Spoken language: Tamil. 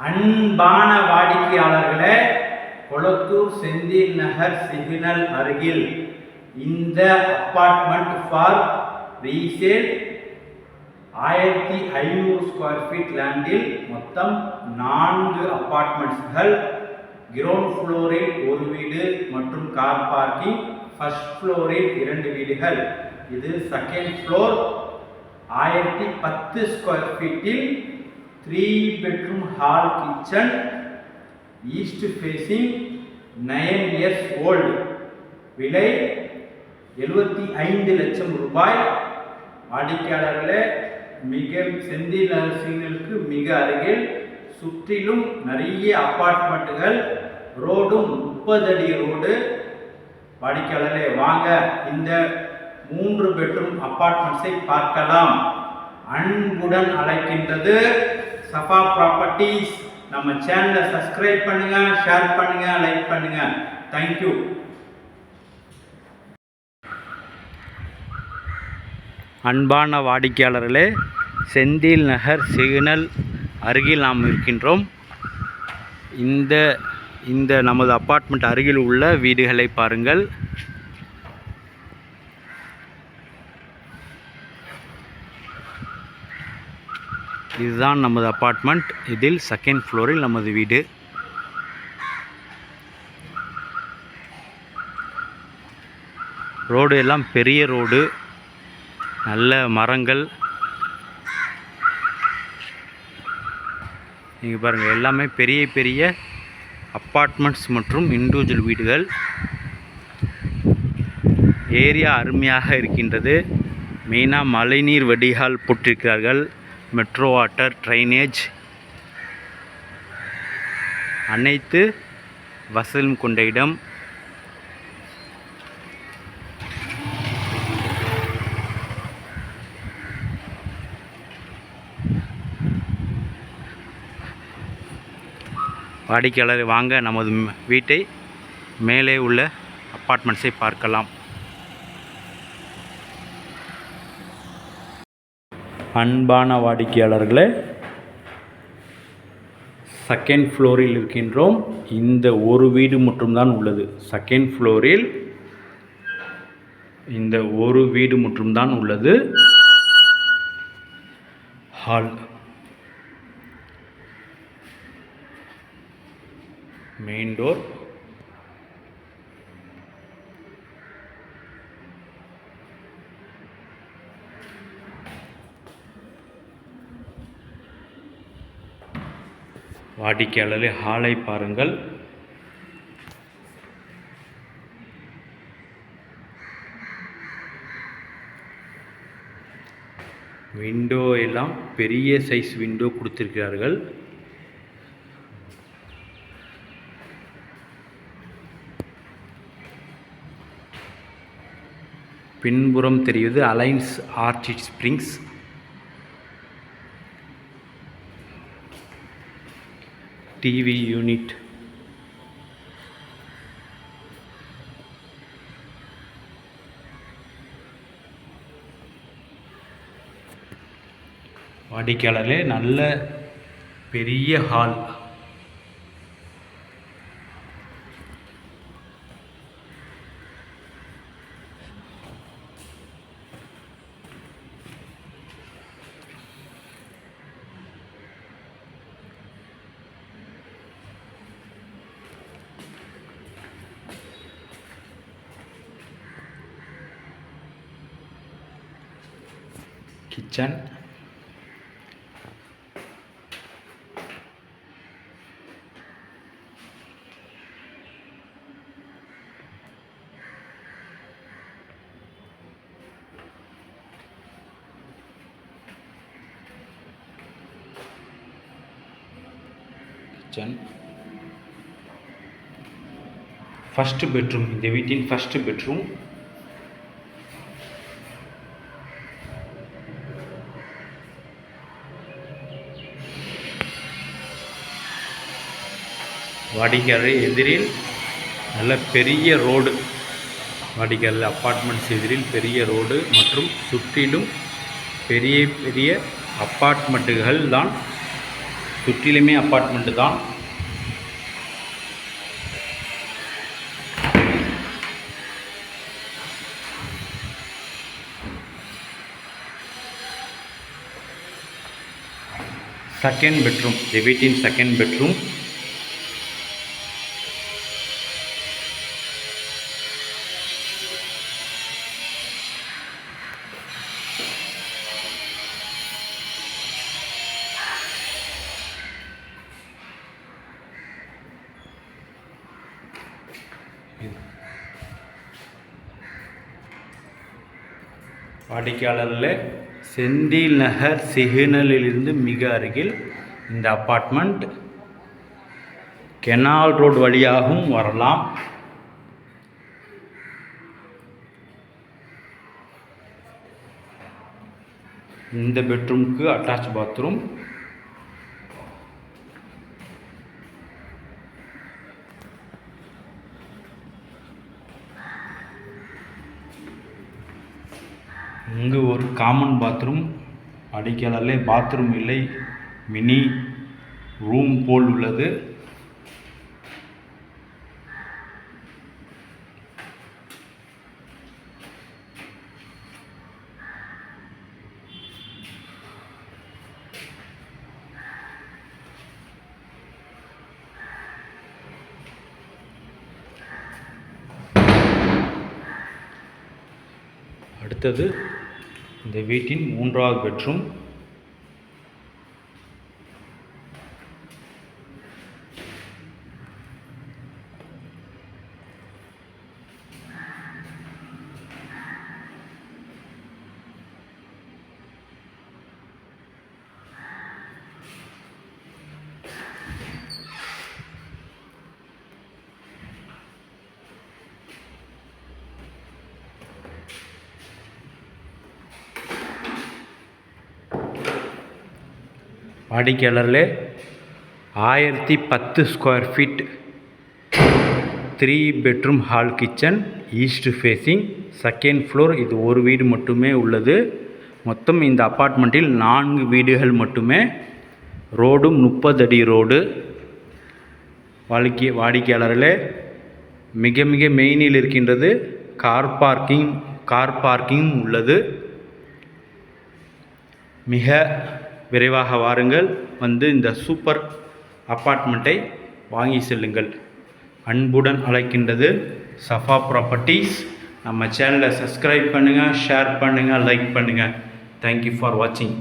அன்பான வாடிக்கையாளர்களே கொளத்தூர் செந்தில் நகர் சிக்னல் அருகில் இந்த அப்பார்ட்மெண்ட் ஃபார் ரீசேல் ஆயிரத்தி ஐநூறு ஸ்கொயர் ஃபீட் லேண்டில் மொத்தம் நான்கு அப்பார்ட்மெண்ட்ஸ்கள் கிரவுண்ட் ஃப்ளோரில் ஒரு வீடு மற்றும் கார் பார்க்கிங் ஃபர்ஸ்ட் ஃப்ளோரில் இரண்டு வீடுகள். இது செகண்ட் ஃப்ளோர் ஆயிரத்தி பத்து ஸ்கொயர் ஃபீட்டில் three bedroom hall kitchen east facing nine years old விலை எழுபத்தி ஐந்து லட்சம் ரூபாய். வாடிக்கையாளர்களே மிக செந்தில் நகர் மிக அருகில் சுற்றிலும் நிறைய அப்பார்ட்மெண்ட்டுகள் ரோடும் முப்பது அடி ரோடு. வாடிக்கையாளர்களே வாங்க இந்த மூன்று பெட்ரூம் அப்பார்ட்மெண்ட்ஸை பார்க்கலாம். அன்புடன் அழைக்கின்றது சஃபா ப்ராப்பர்ட்டிஸ் நம்ம சேனலை சப்ஸ்கிரைப் பண்ணுங்க ஷேர் பண்ணுங்க லைக் பண்ணுங்க. தேங்க்யூ அன்பான வாடிக்கையாளர்களே செந்தில் நகர் சிக்னல் அருகில் நாம் இருக்கின்றோம். இந்த இந்த நமது அப்பார்ட்மெண்ட் அருகில் உள்ள வீடுகளை பாருங்கள். இதுதான் நமது அப்பார்ட்மெண்ட் இதில் செகண்ட் ஃப்ளோரில் நமது வீடு. ரோடு எல்லாம் பெரிய ரோடு நல்ல மரங்கள். நீங்கள் பாருங்கள் எல்லாமே பெரிய பெரிய அப்பார்ட்மெண்ட்ஸ் மற்றும் இண்டிவிஜுவல் வீடுகள். ஏரியா அருமையாக இருக்கின்றது. மெயினாக மழைநீர் வடிகால் போட்டிருக்கிறார்கள். மெட்ரோ வாட்டர் ட்ரைனேஜ் அனைத்து வசலும் கொண்ட இடம். வாடிக்கையாளர் வாங்க நமது வீட்டை மேலே உள்ள அப்பார்ட்மெண்ட்ஸை பார்க்கலாம். அன்பான வாடிக்கையாளர்களே செகண்ட் ஃப்ளோரில் இருக்கின்றோம். இந்த ஒரு வீடு மட்டும்தான் உள்ளது. செகண்ட் ஃப்ளோரில் இந்த ஒரு வீடு மட்டும்தான் உள்ளது. ஹால் மெயின் டோர் வாடிக்கையாளரே ஹாலை பாருங்கள். விண்டோ எல்லாம் பெரிய சைஸ் விண்டோ கொடுத்திருக்கிறார்கள். பின்புறம் தெரிவது alliance orchid springs TV unit வாடிக்கையாளர்களே நல்ல பெரிய hall kitchen kitchen first bedroom இந்த வீட்டின் ஃபஸ்ட்டு பெட்ரூம் வாடிக்கையாளர் எதிரில் நல்ல பெரிய ரோடு. வாடிக்கையாளர் அப்பார்ட்மெண்ட்ஸ் எதிரில் பெரிய ரோடு மற்றும் சுற்றிலும் பெரிய பெரிய அப்பார்ட்மெண்ட்டுகள் தான். சுற்றிலுமே அப்பார்ட்மெண்ட்டு தான். செகண்ட் பெட்ரூம் இந்த வீட்டின் செகண்ட் பெட்ரூம் வாடிக்கையாளரில் செந்தில் நகர் சிக்னலிலிருந்து மிக அருகில் இந்த அப்பார்ட்மெண்ட் கெனால் ரோடு வழியாகவும் வரலாம். இந்த பெட்ரூம்க்கு அட்டாச் பாத்ரூம். இங்கு ஒரு காமன் பாத்ரூம் அடிக்கலாலே பாத்ரூம் இல்லை மினி ரூம் போல் உள்ளது. அடுத்தது இந்த வீட்டின் மூன்றாவது பெட்ரூம் வாடிக்கையாளர்களே ஆயிரத்தி பத்து square feet three bedroom hall kitchen east facing second floor இது ஒரு வீடு மட்டுமே உள்ளது. மொத்தம் இந்த அப்பார்ட்மெண்ட்டில் நான்கு வீடுகள் மட்டுமே. ரோடும் முப்பது அடி ரோடு. வாடிக்கை வாடிக்கையாளர்களே மிக மிக மெயினில் இருக்கின்றது கார் பார்க்கிங் கார் பார்க்கிங் உள்ளது. மிக விரைவாக வாருங்கள். வந்து இந்த சூப்பர் அப்பார்ட்மெண்ட்டை வாங்கி செல்லுங்கள். அன்புடன் அழைக்கின்றது சஃபா ப்ராப்பர்ட்டிஸ். நம்ம சேனலை சப்ஸ்கிரைப் பண்ணுங்கள் ஷேர் பண்ணுங்கள் லைக் பண்ணுங்கள் தேங்க்யூ ஃபார் வாட்சிங்